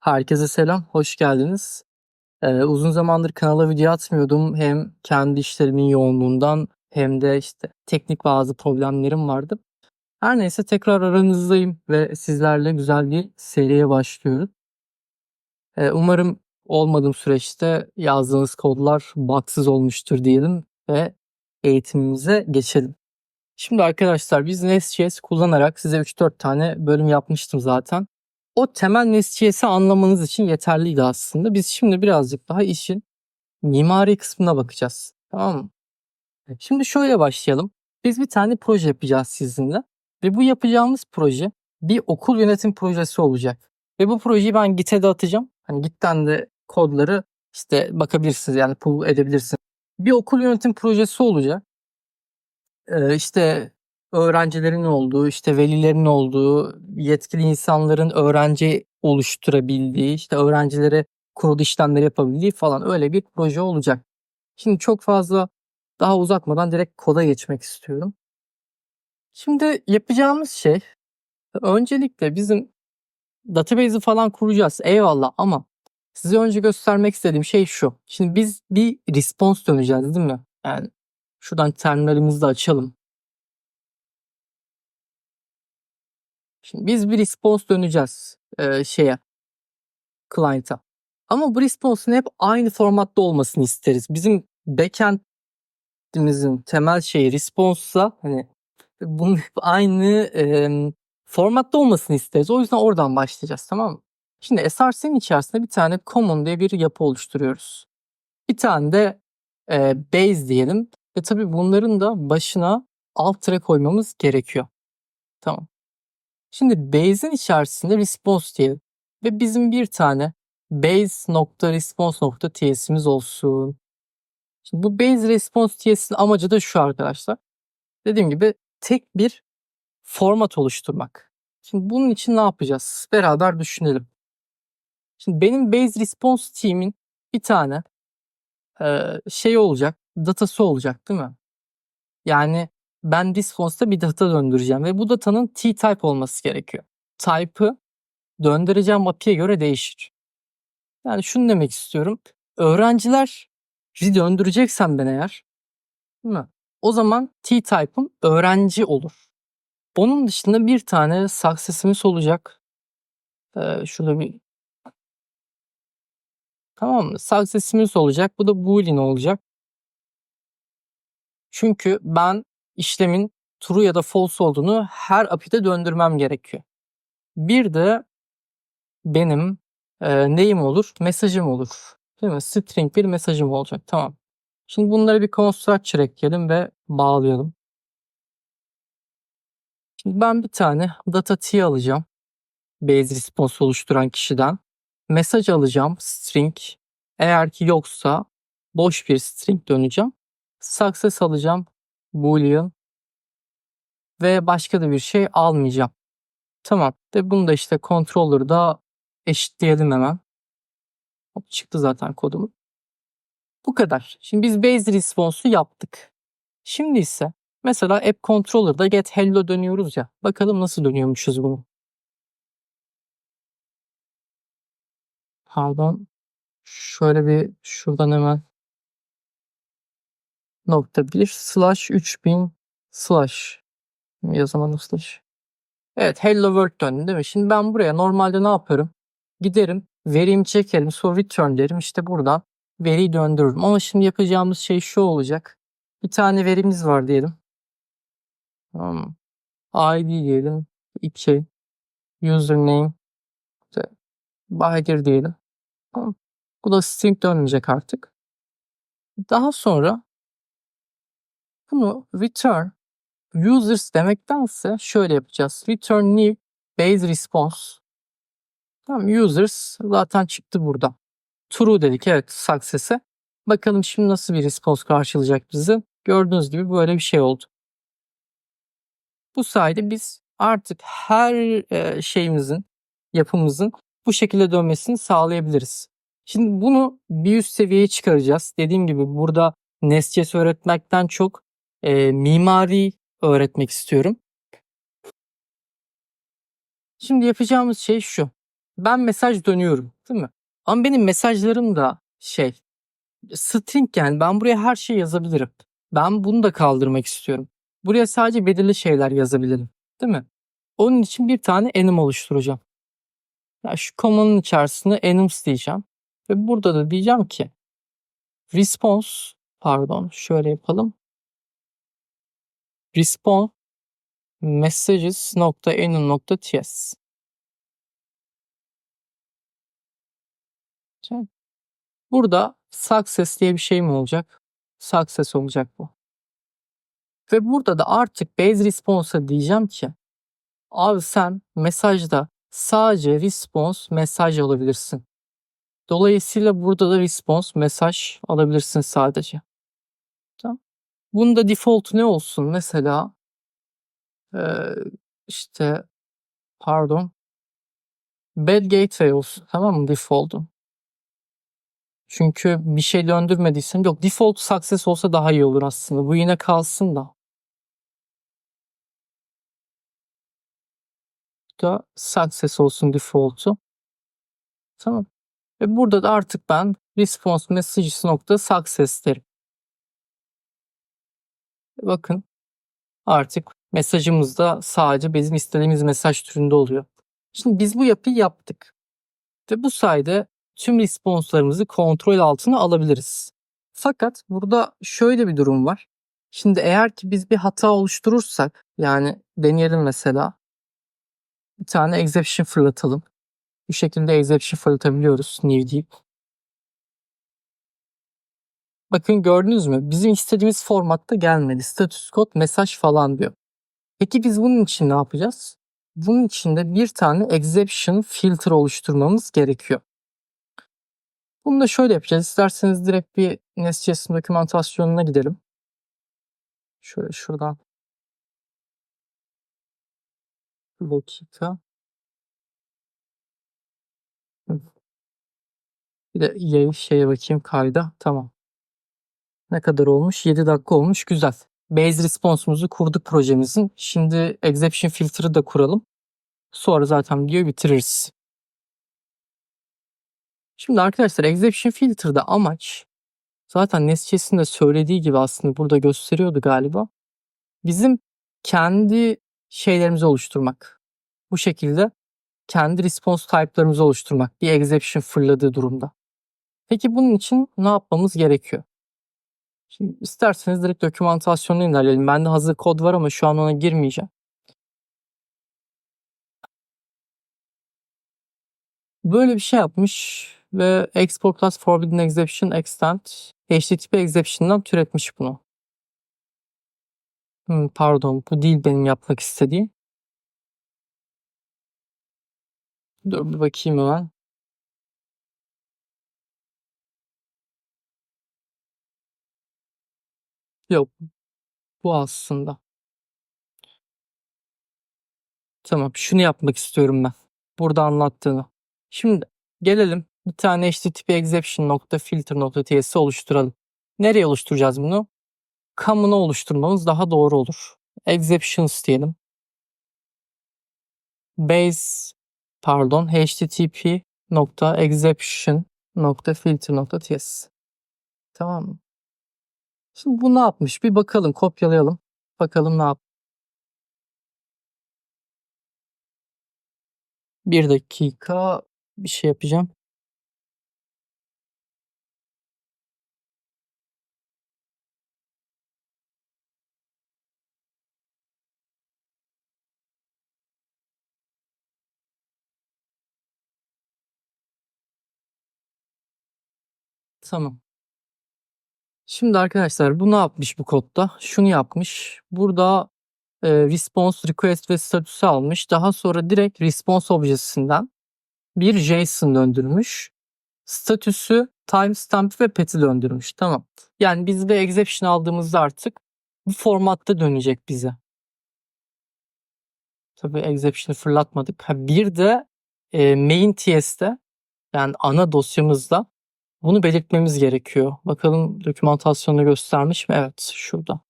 Herkese selam, hoş geldiniz. Eee, uzun zamandır kanala video atmıyordum. Hem kendi işlerimin yoğunluğundan hem de işte teknik bazı problemlerim vardı. Her neyse tekrar aranızdayım ve sizlerle güzel bir seriye başlıyoruz. Eee, umarım olmadığım süreçte yazdığınız kodlar bugsız olmuştur diyelim ve eğitimimize geçelim. Şimdi arkadaşlar biz Nest.js kullanarak size 3-4 tane bölüm yapmıştım zaten. O temel Nest.js'i anlamanız için yeterliydi aslında. Biz şimdi birazcık daha işin mimari kısmına bakacağız. Tamam mı? Şimdi şöyle başlayalım. Biz bir tane proje yapacağız sizinle. Ve bu yapacağımız proje bir okul yönetim projesi olacak. Ve bu projeyi ben Git'e de atacağım. Hani Git'ten de kodları işte bakabilirsiniz yani pull edebilirsiniz. Bir okul yönetim projesi olacak. Ee, işte öğrencilerin olduğu, işte velilerin olduğu, yetkili insanların öğrenci oluşturabildiği, işte öğrencilere kod işlemleri yapabildiği falan öyle bir proje olacak. Şimdi çok fazla daha uzatmadan direkt koda geçmek istiyorum. Şimdi yapacağımız şey öncelikle bizim database'i falan kuracağız. Eyvallah ama size önce göstermek istediğim şey şu. Şimdi biz bir response döneceğiz değil mi? Yani şuradan terminalimizi de açalım. Şimdi biz bir response döneceğiz e, şeye client'a. Ama bu response'un hep aynı formatta olmasını isteriz. Bizim backend'imizin temel şeyi response'sa hani bunun hep aynı e, formatta olmasını isteriz. O yüzden oradan başlayacağız tamam mı? Şimdi SRC'nin içerisinde bir tane common diye bir yapı oluşturuyoruz. Bir tane de e, base diyelim. Ve tabii bunların da başına alt tere koymamız gerekiyor. Tamam. Şimdi base'in içerisinde response diyelim. Ve bizim bir tane base.response.ts'imiz olsun. Şimdi bu base response ts'in amacı da şu arkadaşlar. Dediğim gibi tek bir format oluşturmak. Şimdi bunun için ne yapacağız? Beraber düşünelim. Şimdi benim base response team'in bir tane e, şey olacak, datası olacak değil mi? Yani ben response'da bir data döndüreceğim ve bu datanın t-type olması gerekiyor. Type'ı döndüreceğim API'ye göre değişir. Yani şunu demek istiyorum. Öğrenciler döndüreceksem ben eğer değil mi? O zaman t-type'ım öğrenci olur. Onun dışında bir tane success'imiz olacak. Ee, şurada bir Tamam mı? Success'imiz olacak. Bu da boolean olacak. Çünkü ben işlemin true ya da false olduğunu her API'de döndürmem gerekiyor. Bir de benim e, neyim olur? Mesajım olur. Değil mi? String bir mesajım olacak. Tamam. Şimdi bunları bir constructor ekleyelim ve bağlayalım. Şimdi ben bir tane data t alacağım. Base response oluşturan kişiden. Mesaj alacağım. String. Eğer ki yoksa boş bir string döneceğim. Success alacağım. Boolean. Ve başka da bir şey almayacağım. Tamam. De bunu da işte controller'da eşitleyelim hemen. Hop, çıktı zaten kodumu. Bu kadar. Şimdi biz base response'u yaptık. Şimdi ise mesela app controller'da get hello dönüyoruz ya. Bakalım nasıl dönüyormuşuz bunu. Pardon. Şöyle bir şuradan hemen nokta 1 slash 3000 slash yazamadım slash. Evet hello world döndü değil mi? Şimdi ben buraya normalde ne yaparım? Giderim verimi çekerim sonra return derim işte buradan veriyi döndürürüm. Ama şimdi yapacağımız şey şu olacak. Bir tane verimiz var diyelim. Tamam? ID diyelim. İki. Username. İşte Bahadır diyelim. Tamam. Bu da string dönmeyecek artık. Daha sonra bunu return users demektense şöyle yapacağız. Return new base response. Tamam users zaten çıktı burada. True dedik evet success'e. Bakalım şimdi nasıl bir response karşılayacak bizi. Gördüğünüz gibi böyle bir şey oldu. Bu sayede biz artık her şeyimizin, yapımızın bu şekilde dönmesini sağlayabiliriz. Şimdi bunu bir üst seviyeye çıkaracağız. Dediğim gibi burada Nest.js öğretmekten çok e, mimari öğretmek istiyorum. Şimdi yapacağımız şey şu. ben mesaj dönüyorum değil mi? Ama benim mesajlarım da şey string yani ben buraya her şey yazabilirim. Ben bunu da kaldırmak istiyorum. Buraya sadece belirli şeyler yazabilirim. Değil mi? Onun için bir tane enum oluşturacağım. Ya şu komanın içerisinde enums diyeceğim. Ve burada da diyeceğim ki response pardon şöyle yapalım. Response messages.enum.ts Burada success diye bir şey mi olacak? Success olacak bu. Ve burada da artık base response'a diyeceğim ki abi sen mesajda sadece response mesaj alabilirsin. Dolayısıyla burada da response mesaj alabilirsin sadece. Tamam. Bunun da default ne olsun? Mesela ee, işte pardon bad gateway olsun tamam mı default'un. Çünkü bir şey döndürmediysen yok default success olsa daha iyi olur aslında. Bu yine kalsın da. Da success olsun default'u. Tamam. Ve burada da artık ben response messages nokta success derim. Bakın artık mesajımız da sadece bizim istediğimiz mesaj türünde oluyor. Şimdi biz bu yapıyı yaptık. Ve bu sayede tüm responslarımızı kontrol altına alabiliriz. Fakat burada şöyle bir durum var. Şimdi eğer ki biz bir hata oluşturursak yani deneyelim mesela bir tane exception fırlatalım. Bu şekilde exception fırlatabiliyoruz new deyip. Bakın gördünüz mü? Bizim istediğimiz formatta gelmedi. Status code mesaj falan diyor. Peki biz bunun için ne yapacağız? Bunun için de bir tane exception filter oluşturmamız gerekiyor. Bunu da şöyle yapacağız. İsterseniz direkt bir Nest.js'in dokümantasyonuna gidelim. Şöyle şuradan. Bir. Bir de şeye bakayım kayda. Tamam. Ne kadar olmuş? 7 dakika olmuş. Güzel. Base response'umuzu kurduk projemizin. Şimdi exception filter'ı da kuralım. Sonra zaten videoyu bitiririz. Şimdi arkadaşlar exception filter'da amaç zaten Nest.js'in de söylediği gibi aslında burada gösteriyordu galiba. Bizim kendi şeylerimizi oluşturmak. Bu şekilde kendi response type'larımızı oluşturmak bir exception fırladığı durumda. Peki bunun için ne yapmamız gerekiyor? Şimdi isterseniz direkt dokümantasyonunu ilerleyelim. Bende hazır kod var ama şu an ona girmeyeceğim. Böyle bir şey yapmış ve export class forbidden exception extend HTTP exception'dan türetmiş bunu. Hmm, pardon bu değil benim yapmak istediğim. Dur bir bakayım hemen. Yok. Bu aslında. Tamam şunu yapmak istiyorum ben. Burada anlattığını. Şimdi gelelim bir tane http exception nokta filter nokta ts oluşturalım. Nereye oluşturacağız bunu? Common'a oluşturmamız daha doğru olur. Exceptions diyelim. Base pardon http nokta exception nokta filter nokta ts. Tamam mı? Şimdi bu ne yapmış? Bir bakalım, kopyalayalım. Bakalım ne yap. Bir dakika bir şey yapacağım. Tamam. Şimdi arkadaşlar bu ne yapmış bu kodda? Şunu yapmış. Burada e, response request ve statüsü almış. Daha sonra direkt response objesinden bir JSON döndürmüş. Statüsü timestamp ve pet'i döndürmüş. Tamam. Yani biz bir exception aldığımızda artık bu formatta dönecek bize. Tabii exception'ı fırlatmadık. Ha, bir de e, main TS'te yani ana dosyamızda bunu belirtmemiz gerekiyor. Bakalım dokümantasyonda göstermiş mi? Evet, şurada.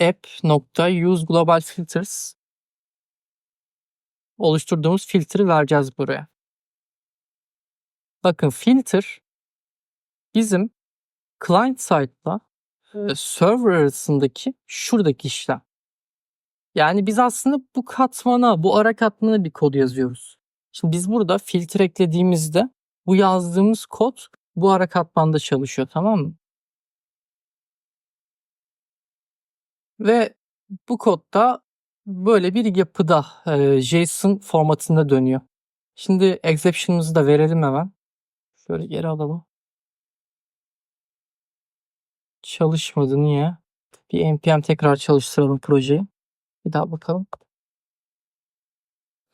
app.use global filters oluşturduğumuz filtre vereceğiz buraya. Bakın filter bizim client side'la e, server arasındaki şuradaki işlem. Yani biz aslında bu katmana, bu ara katmana bir kod yazıyoruz. Şimdi biz burada filtre eklediğimizde bu yazdığımız kod bu ara katmanda çalışıyor tamam mı? Ve bu kodda böyle bir yapıda e, JSON formatında dönüyor. Şimdi exception'ımızı da verelim hemen. Şöyle geri alalım. Çalışmadı niye? Bir npm tekrar çalıştıralım projeyi. Bir daha bakalım.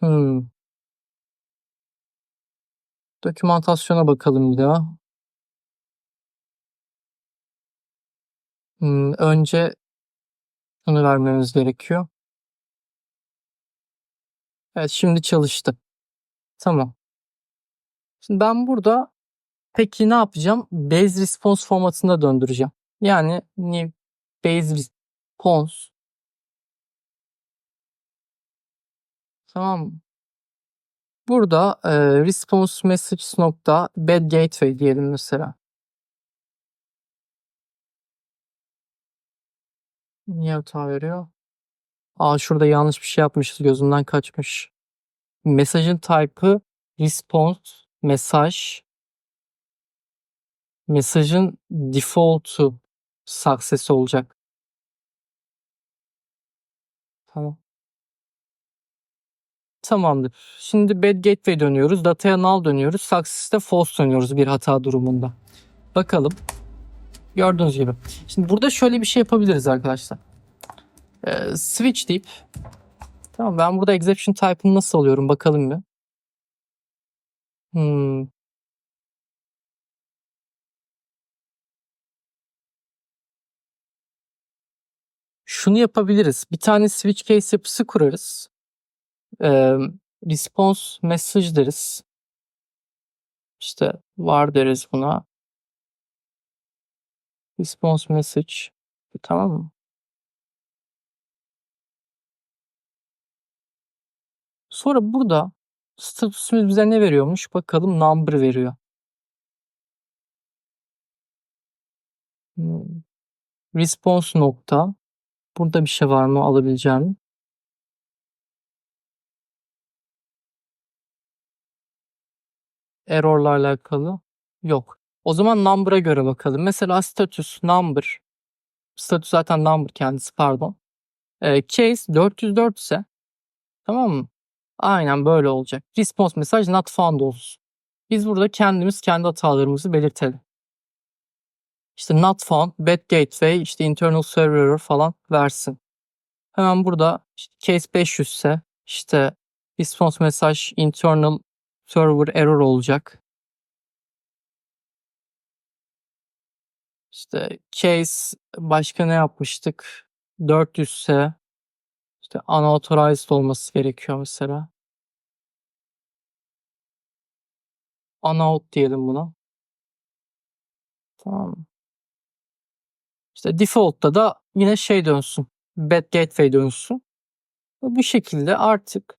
Hmm. Dokümantasyona bakalım bir daha. Hmm, önce şunu vermemiz gerekiyor. Evet şimdi çalıştı. Tamam. Şimdi ben burada peki ne yapacağım? Base response formatında döndüreceğim. Yani new base response Tamam? Burada e, response message nokta bad gateway diyelim mesela. Niye hata veriyor? Aa şurada yanlış bir şey yapmışız. Gözümden kaçmış. Mesajın type'ı response mesaj. Mesajın default'u success olacak. Tamam. Tamamdır. Şimdi bad gateway dönüyoruz. Data'ya null dönüyoruz. Success'te false dönüyoruz bir hata durumunda. Bakalım. Gördüğünüz gibi. Şimdi burada şöyle bir şey yapabiliriz arkadaşlar. Ee, switch deyip Tamam ben burada exception type'ını nasıl alıyorum bakalım bir. Hmm. Şunu yapabiliriz. Bir tane switch case yapısı kurarız. Ee, response message deriz. İşte var deriz buna. Response message. Tamam mı? Sonra burada statüsümüz bize ne veriyormuş? Bakalım number veriyor. Hmm. Response nokta. Burada bir şey var mı alabileceğim? Error'la alakalı yok. O zaman number'a göre bakalım. Mesela status number. Status zaten number kendisi pardon. Ee, case 404 ise tamam mı? Aynen böyle olacak. Response mesaj not found olsun. Biz burada kendimiz kendi hatalarımızı belirtelim. İşte not found, bad gateway, işte internal server error falan versin. Hemen burada işte case 500 ise işte response mesaj internal server error olacak. İşte case başka ne yapmıştık? 400 ise işte unauthorized olması gerekiyor mesela. Unout diyelim buna. Tamam. İşte default'ta da yine şey dönsün. Bad gateway dönsün. Bu şekilde artık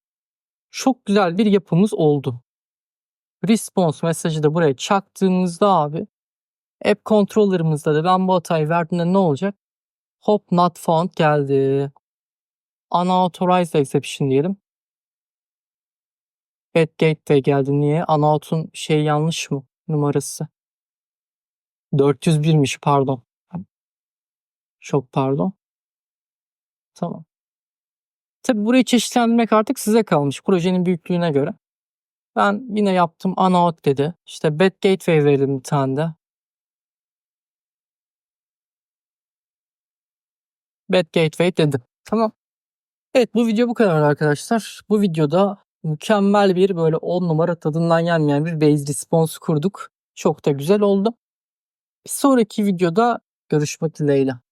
çok güzel bir yapımız oldu. Response mesajı da buraya çaktığımızda abi app controller'ımızda da ben bu hatayı verdiğimde ne olacak? Hop not found geldi. Unauthorized exception diyelim. Bad gateway geldi. Niye? Unout'un şey yanlış mı? Numarası. 401'miş pardon. Çok pardon. Tamam. Tabi burayı çeşitlendirmek artık size kalmış. Projenin büyüklüğüne göre. Ben yine yaptım unout dedi. İşte bad gateway verdim bir tane de. Bad gateway dedim. Tamam. Evet bu video bu kadar arkadaşlar. Bu videoda mükemmel bir böyle 10 numara tadından yenmeyen bir base response kurduk. Çok da güzel oldu. Bir sonraki videoda görüşmek dileğiyle.